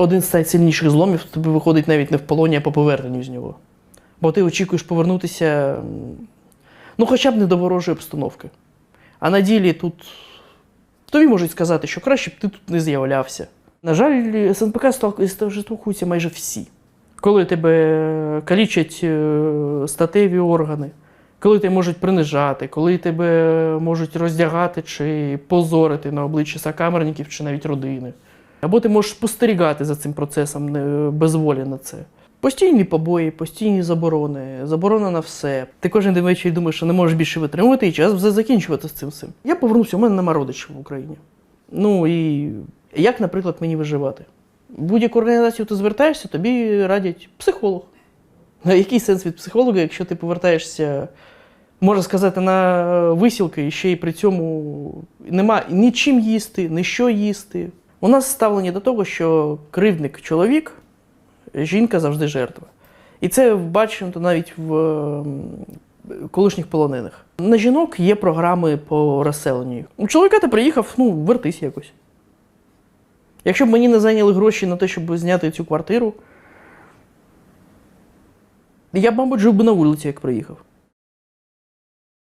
Один з найсильніших зломів тобі виходить навіть не в полоні, а по поверненню з нього. Бо ти очікуєш повернутися, ну, хоча б не до ворожої обстановки. А на ділі тут тобі можуть сказати, що краще б ти тут не з'являвся. На жаль, СНПК сталкуються майже всі. Коли тебе калічать е, статеві органи, коли тебе можуть принижати, коли тебе можуть роздягати чи позорити на обличчі сокамерників чи навіть родини. Або ти можеш спостерігати за цим процесом без волі на це. Постійні побої, постійні заборони, заборона на все. Ти кожен день ввечері думаєш, що не можеш більше витримувати, і час вже закінчувати з цим всім. Я повернувся, у мене нема родичів в Україні. Ну і як, наприклад, мені виживати? Будь-яку організацію ти звертаєшся, тобі радять психолог. Який сенс від психолога, якщо ти повертаєшся, можна сказати, на висілки, і ще й при цьому нема ні чим їсти, ні що їсти. У нас ставлення до того, що кривдник чоловік, жінка завжди жертва. І це бачимо навіть в колишніх полонених. На жінок є програми по розселенню. У чоловіка ти приїхав, ну, вертись якось. Якщо б мені не зайняли гроші на те, щоб зняти цю квартиру, я б, мабуть, жив би на вулиці, як приїхав.